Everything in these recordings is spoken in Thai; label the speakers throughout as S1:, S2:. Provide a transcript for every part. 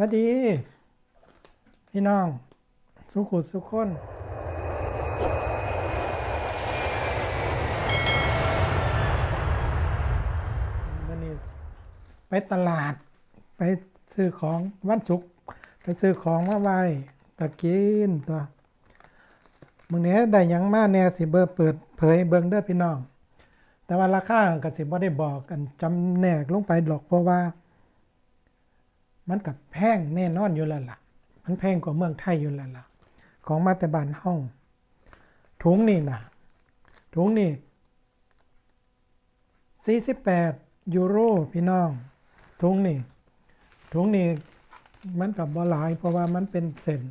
S1: วัสดี พี่น้อง สุขุสุขคนวันนี้ไปตลาด ไปซื้อของวันศุกร์ไปซื้อของมาไหว้ตะกินตัวมึงเนี้ยได้ยังมาแน่สิเบอร์เปิดเผยเบิงเด้อพี่น้อง แต่ว่าราคาก็สิบ่ได้บอกกันจำแนกลงไปหรอกเพราะว่า มันกับแพงแน่นอนอยู่แล้วล่ะ มันแพงกว่าเมืองไทยอยู่แล้วล่ะ ของมาแต่บ้านเฮาถุงนี่นะถุงนี่ 48 ยูโรพี่น้องถุงนี่ถุงนี่มันกับบ่หลาย เพราะว่ามันเป็นเส้น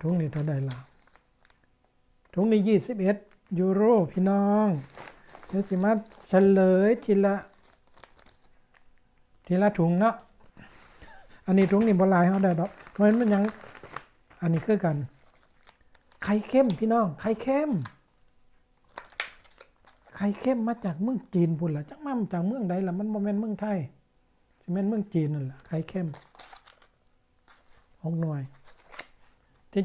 S1: ถุงนี่เท่าใดล่ะถุงนี่ 21 ยูโรพี่น้องเดี๋ยวสิมาเฉลยทีละ ทีละถุงเนาะอันนี้ถุงนี่บหลายเขาได้ดอกเพราะฉะนั้นมันยังอันนี้คือกันไข่เข้มพี่น้องไข่เข้มไข่เข้มมาจากเมืองจีนพุ่นละจักมาจากเมืองใดล่ะมันโมเมนเมืองไทยสิเมนเมืองจีนนั่นแหละไข่เข้มหกหน่วยที่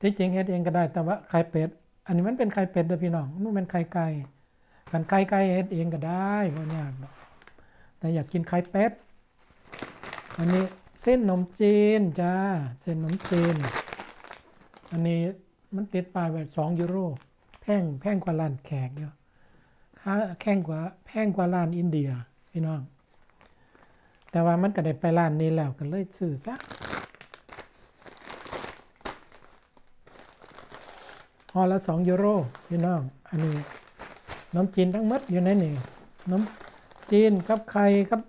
S1: ที่จริงเฮ็ดเองก็ได้แต่ว่าไข่เป็ด อันนี้มันเป็นไข่เป็ดเด้อพี่น้องมันเป็นไข่ไก่กันไข่ไก่เฮ็ดเองก็ได้บ่ยากดอกแต่อยากกินไข่เป็ด อันนี้เส้นขนมจีนจ้า เส้นขนมจีน อันนี้มันติดปลายไว้สองยูโร แพงแพงกว่าร้านแขกเยอะค่าแพงกว่าแพงกว่าร้านอินเดียพี่น้อง แต่ว่ามันก็ได้ไปร้านนี้แล้วก็เลยซื้อซะห่อละสองยูโรพี่น้อง อันนี้ขนมจีนทั้งหมดอยู่ในนี่ขนมจีนกับไข่กับ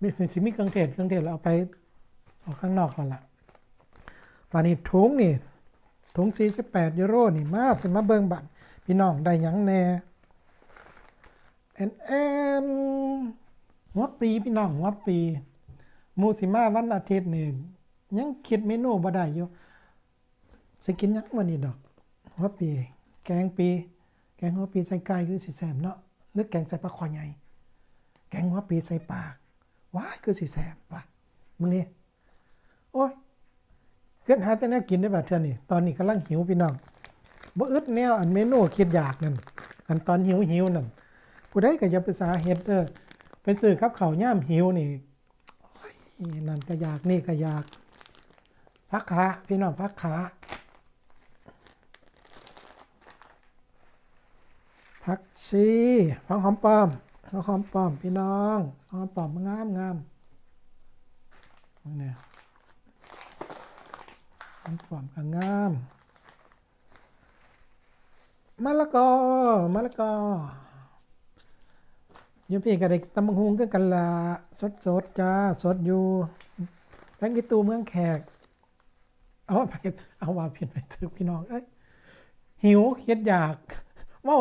S1: มีสิมีเครื่องเทศเครื่องเทศเราเอาไปออกข้างนอกแล้วล่ะฝานี้ถุงนี่ถุง48ยูโรนี่มาถึงมาเบิ่งบัตรพี่น้องได้หยังแน่แอนแอนหัวปีพี่น้องหัวปีมูสิมาวันอาทิตย์นี่ยังคิดเมนูบ่ได้อยู่สิกินยังวันนี้ดอกหัวปี แกงปี แกงหัวปีใส่ไก่คือสิแซ่บเนาะหรือแกงใส่ปลาคอใหญ่แกงหัวปีใส่ปาก ว้ายคือสิแสบว่ะมึงนี่โอ้ยเกิดหาแต่แนวกินได้แบบเท่านี้ตอนนี้กำลังหิวพี่น้องบ่อึดแนวอันเมนูคิดอยากนั่นอันตอนหิวหิวนั่นผู้ใดก็อย่าไปสาเฮ็ดเด้อไปซื้อกับข้าวย่ามหิวนี่โอ้ยนั่นก็อยากนี่ก็อยากพักขาพี่น้องพักขาพักชีพักหอมป้อม เอาหอมปอมพี่น้องเอาหอมปอมงามงามเนี่ยหอมปอมก็งามมะละกอมะละกอยูพี่กับเด็กตำบังฮุงก็กันละสดสดจ้าสดอยู่แบงกิตูเมืองแขก เอาว่าผิดเอาว่าผิดไปถึกพี่น้องเอ้ยหิวเคียดอยากว่า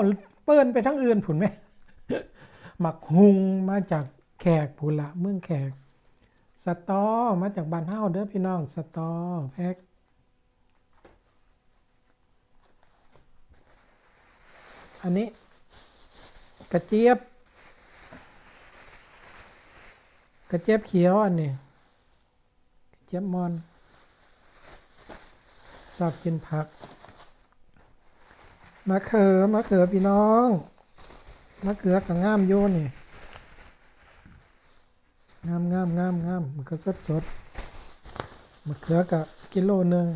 S1: เปิ้นไปทั้งอื่นผุนไหม หมักหุงมาจากแขกพูละเมืองแขก สตอมาจากบ้านเฮาเด้อพี่น้องสตอแพ็คอันนี้กระเจี๊ยบ กระเจี๊ยบเขียวอันนี้กระเจี๊ยบมอนชอบกินผักมะเขือมะเขือพี่น้อง มะเขือกับงามโยนี่ งามงามงามงามมันก็สดสดมะเขือกับกิโลหนึ่ง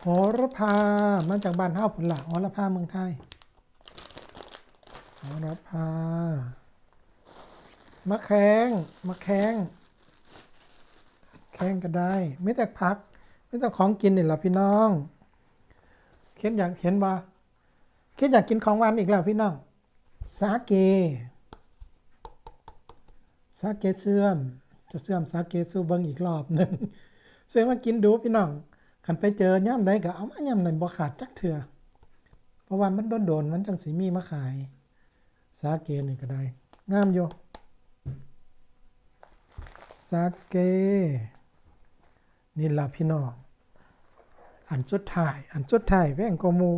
S1: โหระพามาจากบ้านเฮาผลละโหระพาเมืองไทยโหระพามะแข้งมะแข้งแข้งก็ได้ ไม่แต่ผัก ไม่แต่ของกินนี่แหละพี่น้อง คิดอยากเห็นบ่คิดอยากกินของหวานอีกแล้วพี่น้องสาเกสาเกเชื่อม จะเชื่อมสาเกสู่เบิงอีกรอบหนึ่งเสื่อมากินดูพี่น้องขันไปเจอย่ำใดก็เอามาย่ำไหนบ่ขาดจักเถื่อเพราะว่ามันโดนๆมันจังสีมีมาขาย สาเกนี่ก็ได้งามอยู่สาเกนี่ละพี่น้อง อันสุดท้าย อันสุดท้ายแว่งกมู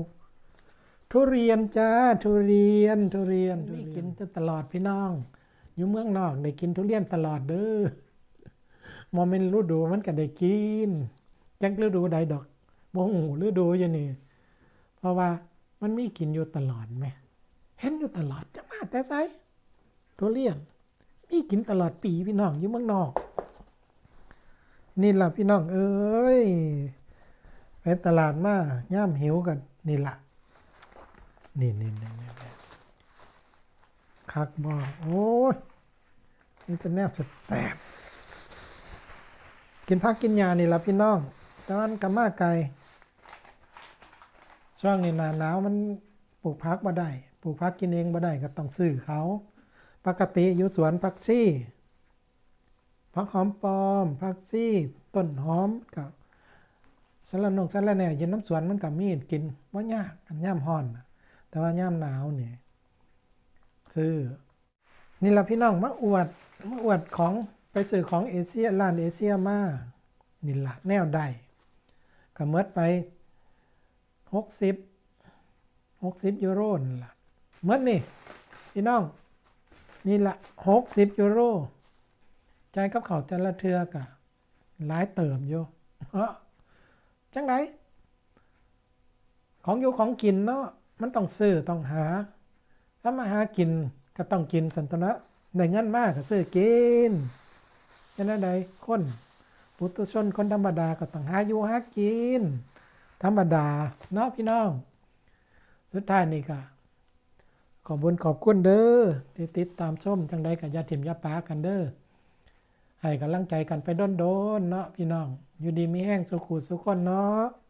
S1: ทุเรียนจ้า ทุเรียน ทุเรียนไมีกินตลอดพี่น้อง อยู่เมืองนอกได้กินทุเรียนตลอดเด้อมอเป็นฤดูมันก็ได้กิน จังฤดูใดดอกบ่ฮู้ฤดูอยู่นี่ เพราะว่ามันมีกินอยู่ตลอดแหม เห็นอยู่ตลอดจะมาแต่ไสทุเรียน มีกินตลอดปีพี่น้องอยู่เมืองนอก นี่ล่ะพี่น้องเอ้ย ไปตลาดมาย่ามหิวกันนี่ละนี่นี่นี่นี่คักบ่โอ้ยนี่จะแนวแสบกินพักกินยานี่ละพี่น้องต่มันกะมาไกลช่วงนี้หนาหนาวมันปลูกพักบ่ได้ปลูกพักกินเองบ่ได้ก็ต้องซื้อเขา ปกติอยู่สวนผักซี่ผักหอมปลอมผักซี่ ต้นหอมกับ สารนงสารแหน่ยืนน้ำสวนมันกับมีดกินว่ายากกันย่ำฮ้อน แต่ว่าย่ำหนาวเนี่ยซื้อนี่ละพี่น้องมาอวดมาอวดของไปซื้อของเอเชียร้านเอเชียมานี่ละแนวใดก็เมดไปหกสิบหกสิบยูโรนั่ละเมดนี่พี่น้องนี่ละหกสิบยูโรใจกับเขาแต่ละเทือกะหลายเติมอยู่เอ้อ จังไหนของอยู่ของกินเนาะมันต้องซื้อต้องหา ถ้ามาหากินก็ต้องกินสันตนะได้เงินมากก็ซื้อกินยันใดคนปุถุชนคนธรรมดาก็ต้องหาอยู่หากิน ธรรมดาเนาะพี่น้อง สุดท้ายนี่ก็ขอบคุญขอบคุณเด้อที่ติดตามชมจังใดกับยาถิ่มยาปากันเด้อ ให้กำลังใจกันไปด้นๆเนาะพี่น้อง อยู่ดีมีแห้งสุขุสุขคนเนาะ